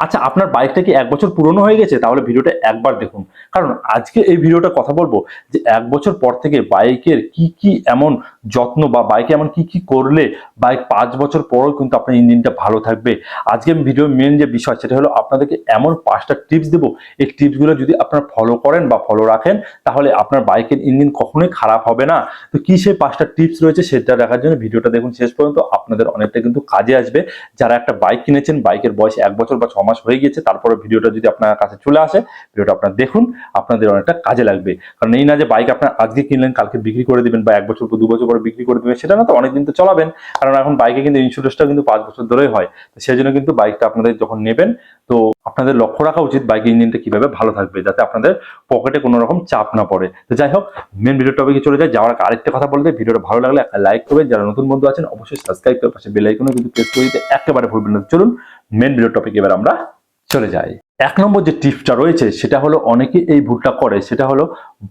আচ্ছা আপনার বাইকটা কি এক বছর পুরনো হয়ে গেছে? তাহলে ভিডিওটা একবার দেখুন। কারণ আজকে এই ভিডিওটা কথা বলব যে এক বছর পর থেকে বাইকের কি কি এমন যত্ন বা বাইকে এমন কি কি করলে বাইক পাঁচ বছর পরও কিন্তু আপনার ইঞ্জিনটা ভালো থাকবে? আজকে আমি ভিডিওর মেন যে বিষয়, সেটা হলো আপনাদেরকে এমন পাঁচটা টিপস দেবো। এই টিপসগুলো যদি আপনারা ফলো করেন বা ফলো রাখেন, তাহলে আপনার বাইকের ইঞ্জিন কখনোই খারাপ হবে না। তো কি সেই পাঁচটা টিপস রয়েছে, সেটা দেখার জন্য ভিডিওটা দেখুন। শেষ পর্যন্ত আপনাদের অনেকটা কিন্তু কাজে আসবে। যারা একটা বাইক কিনেছেন বাইকের বয়স এক বছর বা ছ মাস হয়ে গিয়েছে, তারপরে ভিডিওটা যদি আপনার কাছে চলে আসে, ভিডিওটা আপনার দেখুন, আপনাদের অনেকটা কাজে লাগবে। কারণ এই না যে বাইক আপনার আজকে কিনলেন, কালকে বিক্রি করে দেবেন বা এক বছর পর, দু বছর পরে বিক্রি করে দেবেন, সেটা না তো অনেকদিন তো চলাবেন। কারণ এখন বাইকে কিন্তু ইন্স্যুরেন্সটা কিন্তু পাঁচ বছর ধরেই হয়। তো সেই জন্য কিন্তু বাইকটা আপনাদের যখন নেবেন, তো আপনাদের লক্ষ্য রাখা উচিত বাইক ইঞ্জিনটা কীভাবে ভালো থাকবে, যাতে আপনাদের পকেটে কোনো রকম চাপ না পড়ে। তো যাই হোক মেন ভিডিও টপিকে চলে যায় যাওয়ার আরেকটা কথা বলতে ভিডিওটা ভালো লাগলে একটা লাইক করবেন। যারা নতুন বন্ধু আছেন, অবশ্যই সাবস্ক্রাইব করে পাশে বেল আইকনও কিন্তু প্রেস করে দিতে একেবারে ভুলবেন না। চলুন মেন ভিডিও টপিক এবার আমরা চলে যাই। এক নম্বর যে টিপসটা রয়েছে, সেটা হলো অনেকে এই ভুলটা করে। সেটা হলো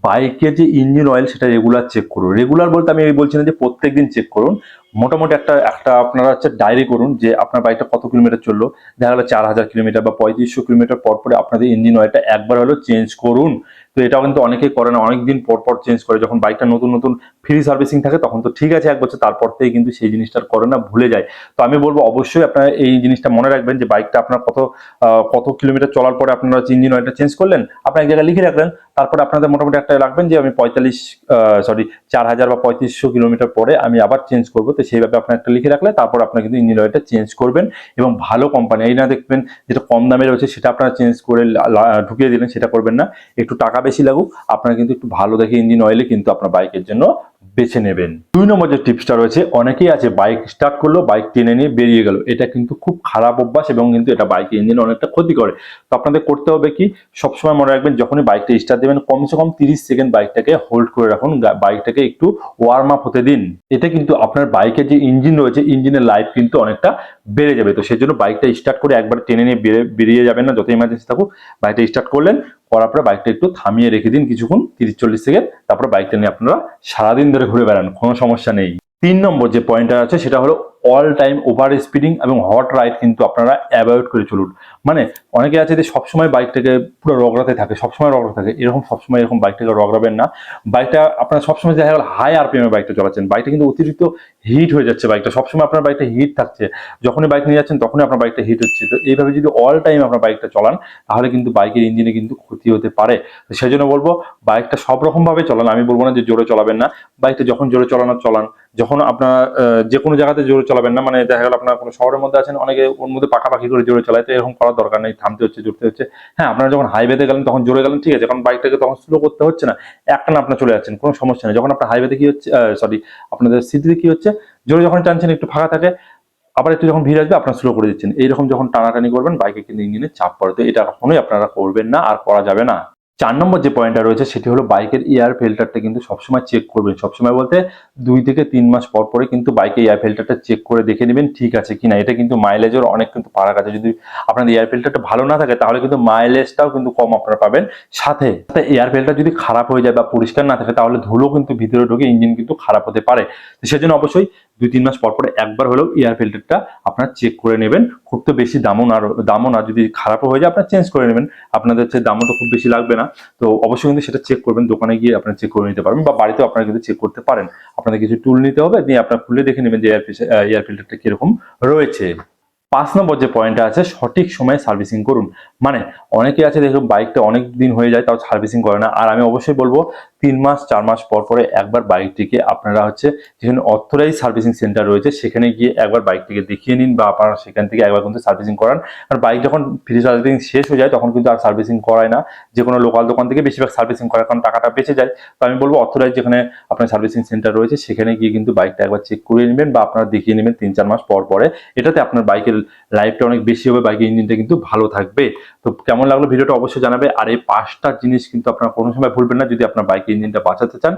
বাইকের যে ইঞ্জিন অয়েল সেটা রেগুলার চেক করুন। রেগুলার বলতে আমি এই বলছি না যে প্রত্যেক দিন চেক করুন। মোটামুটি একটা একটা আপনারা হচ্ছে ডায়েরি করুন যে আপনার বাইকটা কত কিলোমিটার চলল। দেখা গেলো চার হাজার কিলোমিটার বা পঁয়ত্রিশশো কিলোমিটার পর পরে আপনাদের ইঞ্জিন অয়েলটা একবার হলেও চেঞ্জ করুন। তো এটাও কিন্তু অনেকেই করে না, অনেকদিন পর পর চেঞ্জ করে। যখন বাইকটা নতুন নতুন ফ্রি সার্ভিসিং থাকে, তখন তো ঠিক আছে এক বছর তারপর থেকে কিন্তু সেই জিনিসটা করে না, ভুলে যায়। তো আমি বলব, অবশ্যই আপনারা এই জিনিসটা মনে রাখবেন যে বাইকটা আপনার কত কত কিলোমিটার চলার পরে আপনারা ইঞ্জিন অয়েলটা চেঞ্জ করলেন, আপনার এক জায়গায় লিখে রাখলেন, তারপরে আপনাদের মোটামুটি একটা রাখবেন যে আমি পঁয়তাল্লিশ সরি চার হাজার বা পঁয়ত্রিশশো কিলোমিটার পরে আমি আবার চেঞ্জ করব। তো সেইভাবে আপনার একটা লিখে রাখলে, তারপর আপনার কিন্তু ইঞ্জিন অয়েলটা চেঞ্জ করবেন এবং ভালো কোম্পানি এই না দেখবেন যেটা কম দামে রয়েছে, সেটা আপনারা চেঞ্জ করে ঢুকিয়ে দিলেন, সেটা করবেন না। একটু টাকা বেশি লাগুক আপনারা কিন্তু একটু ভালো দেখে ইঞ্জিন অয়েলে কিন্তু আপনার বাইকের জন্য বেছে নেবেন। দুই নম্বর যে টিপসটা রয়েছে, অনেকেই আছে বাইক স্টার্ট করল বাইক টেনে নিয়ে বেরিয়ে গেল। এটা কিন্তু খুব খারাপ অভ্যাস এবং কিন্তু এটা বাইকের ইঞ্জিন অনেকটা ক্ষতি করে। তো আপনাদের করতে হবে কি, সবসময় মনে রাখবেন, যখনই বাইকটা স্টার্ট দেবেন, কমসে কম তিরিশ সেকেন্ড বাইকটাকে হোল্ড করে রাখুন বাইকটাকে একটু ওয়ার্ম আপ হতে দিন। এতে কিন্তু আপনার বাইকের যে ইঞ্জিন রয়েছে ইঞ্জিনের লাইফ কিন্তু অনেকটা বেড়ে যাবে। তো সেই জন্য বাইকটা স্টার্ট করে একবার টেনে নিয়ে বেরিয়ে যাবেন না যত ইমার্জেন্সি থাকুক। বাইকটা স্টার্ট করলেন, করার পরে বাইকটা একটু থামিয়ে রেখে দিন কিছুক্ষণ, তিরিশ চল্লিশ সেকেন্ড তারপর বাইকটা নিয়ে আপনারা সারাদিন ধরে ঘুরে বেড়ান কোনো সমস্যা নেই। তিন নম্বর যে পয়েন্টটা আছে সেটা হলো অল টাইম ওভার স্পিডিং এবং হট রাইড কিন্তু আপনারা অ্যাভয়েড করে চলুন। মানে অনেকে আছে যে সবসময় বাইকটাকে পুরো রগড়াতে থাকে, সবসময় রগড়া থাকে। এরকম সবসময় এরকম বাইকটাকে রগড়াবেন না। বাইকটা আপনারা সবসময় দেখা গেল হাই আরপিএম বাইকটা চলাচ্ছেন। বাইকটা কিন্তু অতিরিক্ত হিট হয়ে যাচ্ছে বাইকটা সবসময় আপনার বাইকটা হিট থাকছে। যখনই বাইক নিয়ে যাচ্ছেন তখনই আপনার বাইকটা হিট হচ্ছে। তো এইভাবে যদি অল টাইম আপনার বাইকটা চলান, তাহলে কিন্তু বাইকের ইঞ্জিনে কিন্তু ক্ষতি হতে পারে। তো সেই জন্য বলব বাইকটা সব রকমভাবে চলান। আমি বলব না যে জোরে চলাবেন না। বাইকটা যখন জোরে চলানো চলান, যখন আপনার যে কোনো জায়গাতে জোরে চলাবেন না মানে দেখা গেল আপনার কোনো শহরের মধ্যে আছেন, অনেকে ওর মধ্যে পাকাপাকি করে জোরে চলায়, তো এরকম করার দরকার নেই, থামতে হচ্ছে, জুড়তে হচ্ছে। হ্যাঁ আপনারা যখন হাইওয়েতে গেলেন, তখন জোরে গেলেন, ঠিক আছে, কারণ বাইকটাকে তখন স্লো করতে হচ্ছে না। একটা না আপনার চলে যাচ্ছেন, কোনো সমস্যা নেই। যখন আপনার হাইওয়েতে কি হচ্ছে সরি আপনাদের সিটিতে কি হচ্ছে, জোরে যখন টানছেন, একটু ফাঁকা থাকে, আবার একটু যখন ভিড় আসবে, আপনার স্লো করে দিচ্ছেন। এইরকম যখন টানাটানি করবেন বাইকে কিন্তু ইঞ্জিনে চাপ পড়ে। তো এটা কখনোই আপনারা করবেন না, আর করা যাবে না। চার নম্বর যে পয়েন্টটা রয়েছে সেটি হলো বাইকের এয়ার ফিল্টারটা কিন্তু সবসময় চেক করবেন। সবসময় বলতে দুই থেকে তিন মাস পর পরে কিন্তু বাইকের এয়ার ফিল্টারটা চেক করে দেখে নেবেন ঠিক আছে কিনা। এটা কিন্তু মাইলেজের অনেক কিন্তু পাড়া কাছে যদি আপনার এয়ার ফিল্টারটা ভালো না থাকে তাহলে কিন্তু মাইলেজটাও কিন্তু কম আপনারা পাবেন। সাথে এয়ার ফিল্টার যদি খারাপ হয়ে যায় বা পরিষ্কার না থাকে তাহলে ধুলো কিন্তু ভিতরে ঢুকে ইঞ্জিন কিন্তু খারাপ হতে পারে। সেজন্য অবশ্যই দুই তিন মাস পর পরে একবার হলেও এয়ার ফিল্টারটা আপনারা চেক করে নেবেন। খুব তো বেশি দামও না দামও না, যদি খারাপও হয়ে যায় আপনারা চেঞ্জ করে নেবেন। আপনাদের হচ্ছে দামও তো খুব বেশি লাগবে না। তো অবশ্যই কিন্তু সেটা চেক করবেন, দোকানে গিয়ে আপনারা চেক করে নিতে পারবেন বা বাড়িতেও আপনারা কিন্তু চেক করতে পারেন। আপনাদের কিছু টুল নিতে হবে দিয়ে আপনারা খুলে দেখে নেবেন যে এয়ার এয়ার ফিল্টারটা কীরকম রয়েছে। পাঁচ নম্বর যে পয়েন্টটা আছে, সঠিক সময়ে সার্ভিসিং করুন। মানে অনেকে আছে দেখুন বাইকটা অনেক দিন হয়ে যায়, তাও সার্ভিসিং করে না। আর আমি অবশ্যই বলব তিন মাস, চার মাস পর পরে একবার বাইকটিকে আপনারা হচ্ছে যেখানে অথরাইজ সার্ভিসিং সেন্টার রয়েছে, সেখানে গিয়ে একবার বাইকটিকে দেখিয়ে নিন বা আপনারা সেখান থেকে একবার কিন্তু সার্ভিসিং করান। আর বাইক যখন ফ্রি সার্ভিসিং শেষ হয়ে যায়, তখন কিন্তু আর সার্ভিসিং করায় না। যে কোনো লোকাল দোকান থেকে বেশিরভাগ সার্ভিসিং করার কারণ টাকাটা বেঁচে যায়। তো আমি বলব অথরাইজ যেখানে আপনার সার্ভিসিং সেন্টার রয়েছে, সেখানে গিয়ে কিন্তু বাইকটা একবার চেক করে নেবেন বা আপনারা দেখিয়ে নেবেন তিন, চার মাস পর পরে। এটাতে আপনার বাইকের লাইফটা অনেক বেশি হবে, বাইকের ইঞ্জিনটা কিন্তু ভালো থাকবে। তো কেমন লাগল ভিডিওটা অবশ্যই জানাবে। আর এই পাঁচটা জিনিস কিন্তু আপনারা কোনো সময় ভুলবেন না, যদি আপনার বাইকের ইঞ্জিনটা বাঁচাতে চান।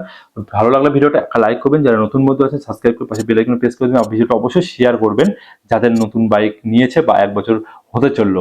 ভালো লাগলে ভিডিওটা একটা লাইক করবেন। যারা নতুন বন্ধু আছে সাবস্ক্রাইব করে পাশে বেলাইকন প্রেস করে দেবেন। ভিডিওটা অবশ্যই শেয়ার করবেন। যাদের নতুন বাইক নিয়েছে বা এক বছর হতে চলল।